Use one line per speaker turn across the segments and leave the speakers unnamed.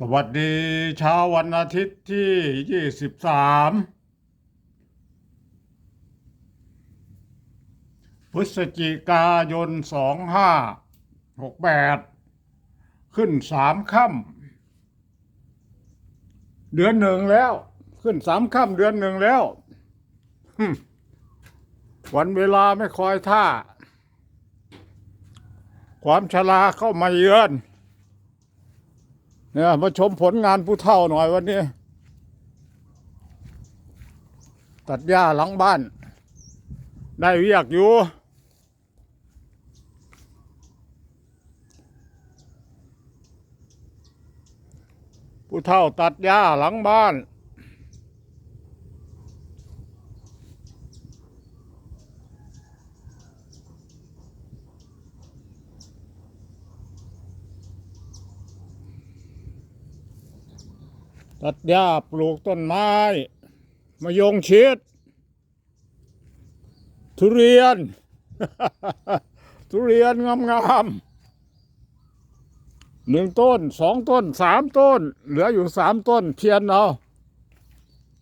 สวัสดีเช้าวันอาทิตย์ที่ 23 พฤศจิกายน 2568 ขึ้นสามค่ำเดือนหนึ่งแล้ว ขึ้นสามค่ำเดือนหนึ่งแล้ว วันเวลาไม่คอยท่า ความชราเข้ามาเยือน เนี่ยมาชมผลงานผู้เฒ่าหน่อยวันนี้ ตัดหญ้าหลังบ้าน ได้เวียกอยู่ ผู้เฒ่าตัดหญ้าหลังบ้าน ตัดหญ้าปลูกต้นไม้มะยงชิด ทุเรียน ทุเรียนงามๆหนึ่งต้นสองต้นสามต้น เหลืออยู่สามต้นเพียนเอา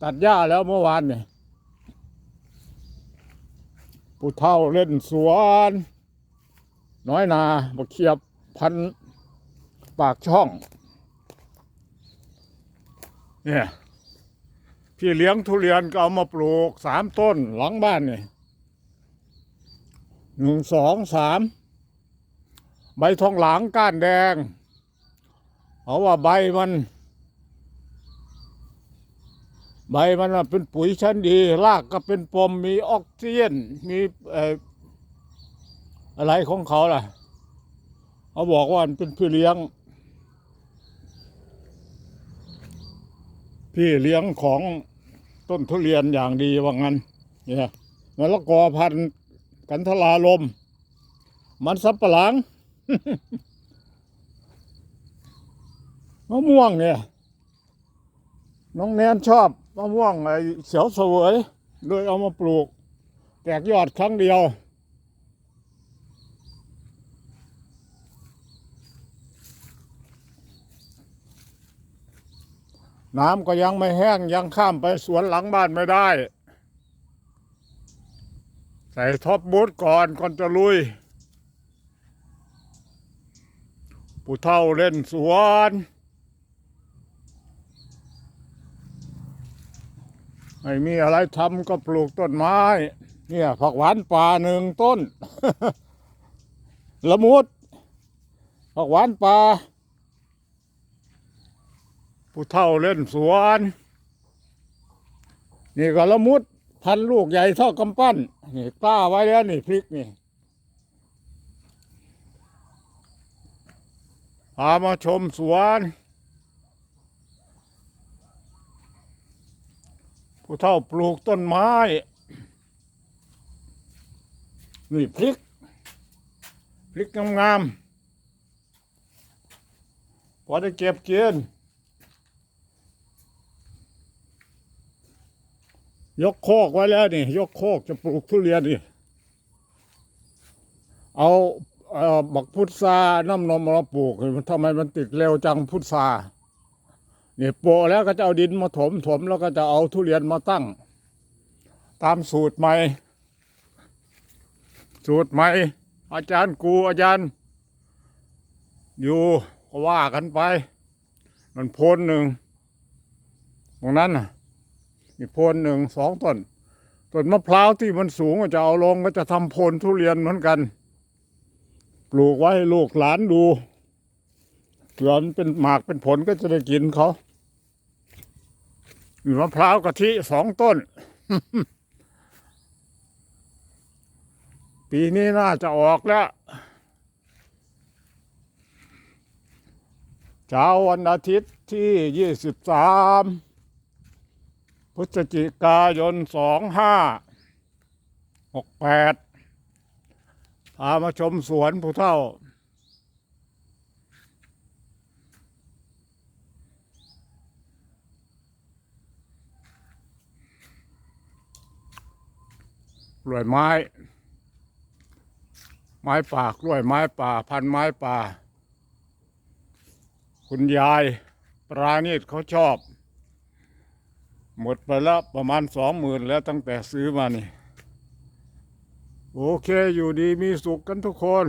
ตัดหญ้าแล้วเมื่อวานเนี่ยผู้เฒ่าเล่นสวน น้อยนาบกเขียบพันปากช่อง เนี่ย พี่เลี้ยงทุเรียนก็เอามาปลูกสามต้นหลังบ้านนี่หนึ่งสองสามใบทองหลางก้านแดงเพราะว่าใบมัน ใบมันเป็นปุ๋ยชั้นดี รากก็เป็นปมมีออกซิเจนมีเอ่ออะไรของเขาล่ะ เขาบอกว่ามันเป็นพี่เลี้ยง พี่เลี้ยงของต้นทุเรียนอย่างดีว่างั้นเนี่ยมะละกอพันธ์กันทลาลม มันสับปะหลังมะม่วงเนี่ย น้องแนนชอบมะม่วงไอ้เขียวเสวยเลยเอามาปลูก แตกยอดครั้งเดียว น้ำก็ยังไม่แห้งยังข้ามไปสวนหลังบ้านไม่ได้ ใส่ท็อปบูทก่อนก่อนจะลุย ผู้เฒ่าเล่นสวนไม่มีอะไรทำก็ปลูกต้นไม้ เนี่ยผักหวานป่าหนึ่งต้น ละมุดผักหวานป่า ผู้เฒ่าเล่นสวน นี่ก็ละมุด พันลูกใหญ่เท่ากำปั้น นี่กล้าไว้แล้วนี่พริกนี่พามาชมสวน ผู้เฒ่าปลูกต้นไม้ นี่พริก พริกงามๆพอได้เก็บเกิน ยกโคกไว้แล้วนี่ ยกโคกจะปลูกทุเรียนนี่เอาเอ่อบักพุทราน้ำนมมาปลูกทำไมมันติดเร็วจังพุทราเนี่ยโปะแล้วก็จะเอาดินมาถมถมแล้วก็จะเอาทุเรียนมาตั้ง ตามสูตรใหม่ สูตรใหม่ อาจารย์กูอาจารย์ อยู่ก็ว่ากันไป มันโพนหนึ่งตรงนั้นน่ะ มีโพนหนึ่งสองต้นต้นมะพร้าวที่มันสูงก็จะเอาลงก็จะทำโพนทุเรียนเหมือนกัน ปลูกไว้ให้ลูกหลานดูเผื่อมันเป็นหมากเป็นผลก็จะได้กินเขามีมะพร้าวกะทิสองต้น ปีนี้น่าจะออกแล้วเช้าวันอาทิตย์ที่ยี่สิบสาม พฤศจิกายนสองห้าหกแปดพามาชมสวนผู้เท่า กล้วยไม้ ไม้ป่ากล้วยไม้ป่า พันไม้ป่า คุณยาย ปราณีตเขาชอบ หมดไปแล้วประมาณสองหมื่นแล้วตั้งแต่ซื้อมานี่ โอเคอยู่ดีมีสุขกันทุกคน